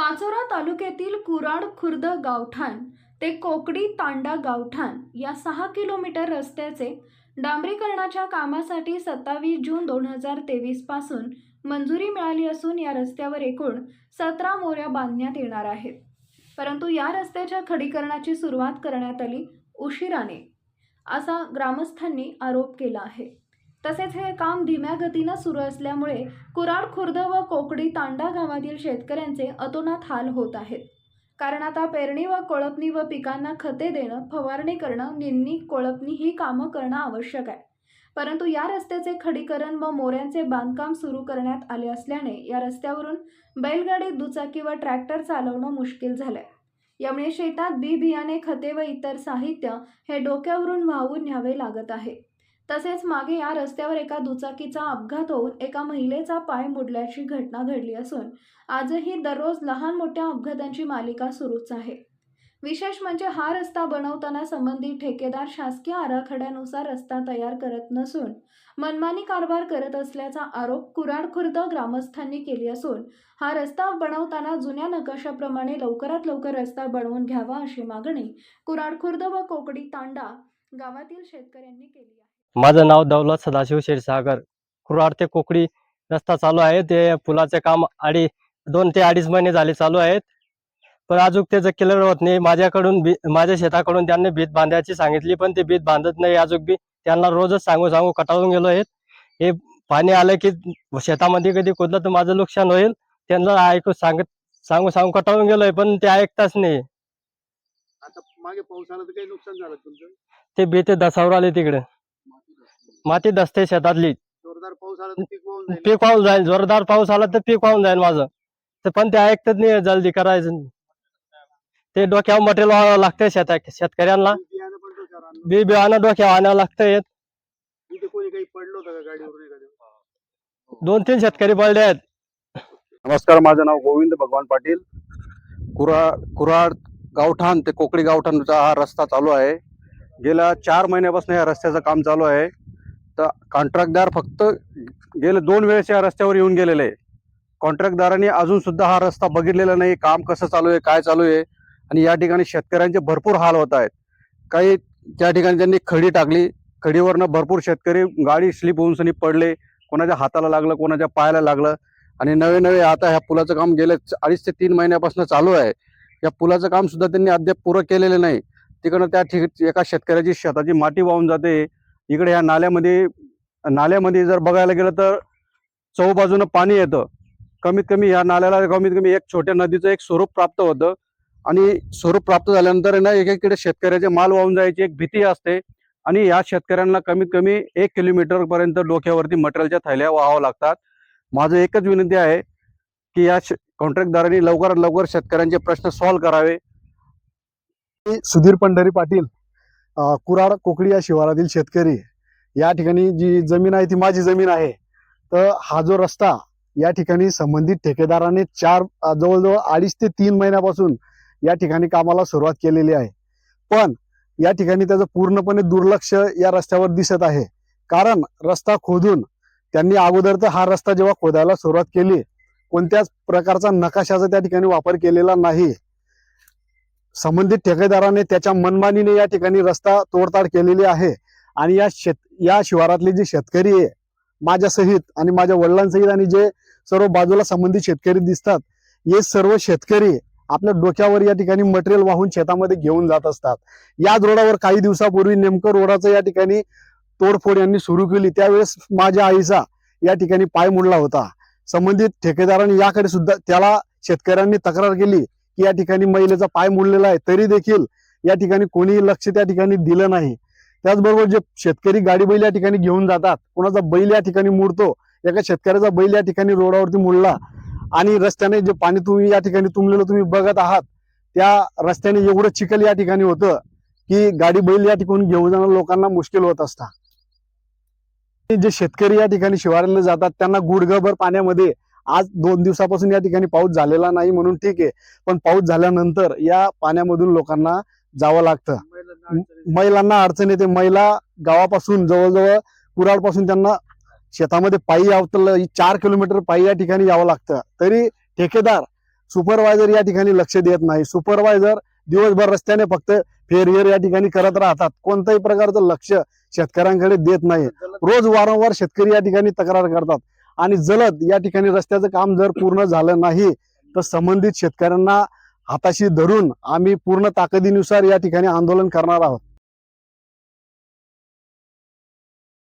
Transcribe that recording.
पाचोरा तालुक्यातील कुराड खुर्द गावठाण ते कोकडी तांडा गावठाण या सहा किलोमीटर रस्त्याचे डांबरीकरणाच्या कामासाठी सत्तावीस जून दोन हजार तेवीसपासून मंजुरी मिळाली असून या रस्त्यावर एकूण सतरा मोऱ्या बांधण्यात येणार आहेत. परंतु या रस्त्याच्या खडीकरणाची सुरुवात करण्यात आली उशिराने असा ग्रामस्थांनी आरोप केला आहे. तसेच हे काम धीम्या गतीनं सुरू असल्यामुळे कुराड खुर्द व कोकडी तांडा गावातील शेतकऱ्यांचे अतोनात हाल होत आहेत. कारण आता पेरणी व कोळपणी व पिकांना खते देणं फवारणी करणं निंदणी कोळपणी ही कामं करणं आवश्यक आहे. परंतु या रस्त्याचे खडीकरण व मोऱ्यांचे बांधकाम सुरू करण्यात आले असल्याने या रस्त्यावरून बैलगाडी दुचाकी व ट्रॅक्टर चालवणं मुश्किल झालंय. यामुळे शेतात बी बियाणे खते व इतर साहित्य हे डोक्यावरून वाहून न्यावे लागत आहे. तसेच मागे या रस्त्यावर एका दुचाकीचा अपघात होऊन एका महिलेचा पाय मोडल्याची घटना घडली असून आजही दररोज लहान मोठ्या अपघातांची मालिका सुरूच आहे. विशेष म्हणजे हा रस्ता बनवताना संबंधित ठेकेदार शासकीय आराखड्यानुसार रस्ता तयार करत नसून मनमानी कारभार करत असल्याचा आरोप कुराड खुर्द ग्रामस्थांनी केली असून हा रस्ता बनवताना जुन्या नकाशाप्रमाणे लवकरात लवकर रस्ता बनवून घ्यावा अशी मागणी कुराड खुर्द व कोकडी तांडा गावातील शेतकऱ्यांनी केली आहे. माझं नाव दौलत सदाशिव क्षीरसागर. कुराड ते कोकडी रस्ता चालू आहे. ते पुलाचे काम अडी दोन ते अडीच महिने झाले चालू आहेत. पण अजून त्याचं क्लिअर होत नाही माझ्याकडून बी माझ्या शेताकडून त्यांनी भीत बांधायची सांगितली पण ते भीत बांधत नाही. अजून बी त्यांना रोजच सांगू सांगू कटाळून गेलो आहेत. हे पाणी आलं की शेतामध्ये कधी कुदलं तर माझं नुकसान होईल. त्यांना ऐकू सांगत सांगू सांगू कटाळून गेलोय पण ते ऐकताच नाही. आता मागे पाऊस आला तर काही नुकसान झालं तुमचं? ते भीत दसावर आले तिकडे. माती दसते शेतातली. जोरदार पाऊस आला तर पीक वाहून जाईल. पीक वाहून जाईल. जोरदार पाऊस आला तर पीक वाहून जाईल माझं. तर पण ते ऐकतच नाही जल्दी करायचं. ते डोक्यावर मटेरियल वाहावं लागतंय शेता शेतकऱ्यांना. बी बियाणं पण डोक्यावर आणलं. बी बियाणं डोक्यावर आणावं लागतंय. इथे कोणी काही पडलं होतं का गाडीवर एखाद्या दोन तीन शेतकरी पडले आहेत. नमस्कार माझं नाव गोविंद भगवान पाटील. कुरा कुराड गावठाण ते कोकडी गावठाणचा हा रस्ता चालू आहे. गेल्या चार महिन्यापासून या रस्त्याचं काम चालू आहे. तर कॉन्ट्रॅक्टदार फक्त गेले दोन वेळेस या रस्त्यावर येऊन गेलेले आहे. कॉन्ट्रॅक्टदारांनी अजून सुद्धा हा रस्ता बघितलेला नाही. काम कसं चालू आहे काय चालू आहे? आणि या ठिकाणी शेतकऱ्यांचे भरपूर हाल होत आहेत. काही त्या ठिकाणी त्यांनी खडी टाकली खडीवरनं भरपूर शेतकरी गाडी स्लिप होऊन सनी पडले. कोणाच्या हाताला लागलं कोणाच्या पायाला लागलं. आणि नवे नवे आता ह्या पुलाचं काम गेले अडीच ते तीन महिन्यापासून चालू आहे. या पुलाचं काम सुद्धा त्यांनी अद्याप पुरं केलेलं नाही. तिकडनं त्या ठिक एका शेतकऱ्याची शेताची माती वाहून जाते. इकडे ह्या नाल्यामध्ये नाल्यामध्ये जर बघायला गेलं तर चौबाजूनं पाणी येतं. कमीत कमी या नाल्याला कमीत कमी एक छोट्या नदीचं एक स्वरूप प्राप्त होतं. आणि स्वरूप प्राप्त झाल्यानंतर ना एकीकडे शेतकऱ्याचे माल वाहून जायची एक भीती असते. आणि या शेतकऱ्यांना कमीत कमी एक किलोमीटर पर्यंत डोक्यावरती मटेरियलच्या थैल्या व्हावं लागतात. माझं एकच विनंती आहे की या कॉन्ट्रॅक्टदारांनी लवकरात लवकर शेतकऱ्यांचे प्रश्न सॉल्व्ह करावे. सुधीर पंढरी पाटील कुराड कोकडी या शिवारातील शेतकरी या ठिकाणी जी जमीन आहे ती माझी जमीन आहे. तर हा जो रस्ता या ठिकाणी संबंधित ठेकेदाराने चार जवळजवळ अडीच ते तीन महिन्यापासून या ठिकाणी कामाला सुरुवात केलेली आहे. पण या ठिकाणी त्याचं पूर्णपणे दुर्लक्ष या रस्त्यावर दिसत आहे. कारण रस्ता खोदून त्यांनी अगोदर तर हा रस्ता जेव्हा खोदायला सुरुवात केली कोणत्याच प्रकारचा नकाशाचा त्या ठिकाणी वापर केलेला नाही. संबंधित ठेकेदाराने त्याच्या मनमानीने या ठिकाणी रस्ता तोडताड केलेली आहे. आणि या शेत या शिवारातले जे शेतकरी आहे माझ्यासहित आणि माझ्या वडिलांसहित आणि जे सर्व बाजूला संबंधित शेतकरी दिसतात हे सर्व शेतकरी आपल्या डोक्यावर या ठिकाणी मटेरियल वाहून शेतामध्ये घेऊन जात असतात. याच रोडावर काही दिवसापूर्वी नेमकं रोडाचं या ठिकाणी तोडफोड यांनी सुरू केली. त्यावेळेस माझ्या आईचा या ठिकाणी पाय मोडला होता. संबंधित ठेकेदारांनी याकडे सुद्धा त्याला शेतकऱ्यांनी तक्रार केली. की या ठिकाणी महिलेचा पाय मुडलेला आहे तरी देखील या ठिकाणी कोणीही लक्ष त्या ठिकाणी दिलं नाही. त्याचबरोबर जे शेतकरी गाडी बैल या ठिकाणी घेऊन जातात कोणाचा बैल या ठिकाणी मुडतो एका शेतकऱ्याचा बैल या ठिकाणी रोडावरती मुडला आणि रस्त्याने जे पाणी तुम्ही या ठिकाणी तुंबलेलं तुम्ही बघत आहात त्या रस्त्याने एवढं चिखल या ठिकाणी होतं की गाडी बैल या ठिकाणी घेऊन जाणं लोकांना मुश्किल होत असतात जे शेतकरी या ठिकाणी शिवाराला जातात त्यांना गुडघभर पाण्यामध्ये आज दोन दिवसापासून या ठिकाणी पाऊस झालेला नाही म्हणून ठीक आहे पण पाऊस झाल्यानंतर या पाण्यामधून लोकांना जावं लागतं. महिलांना अडचण येते. महिला गावापासून जवळजवळ कुराडपासून त्यांना शेतामध्ये पायी यावं चार किलोमीटर पायी या ठिकाणी यावं लागतं. तरी ठेकेदार सुपरवायझर या ठिकाणी लक्ष देत नाही. सुपरवायझर दिवसभर रस्त्याने फक्त फेरफेर या ठिकाणी करत राहतात. कोणत्याही प्रकारचं लक्ष शेतकऱ्यांकडे देत नाही. रोज वारंवार शेतकरी या ठिकाणी तक्रार करतात. आणि जलद या ठिकाणी रस्त्याचं काम जर पूर्ण झालं नाही तर संबंधित शेतकऱ्यांना हाताशी धरून आम्ही पूर्ण ताकदीनुसार या ठिकाणी आंदोलन करणार आहोत.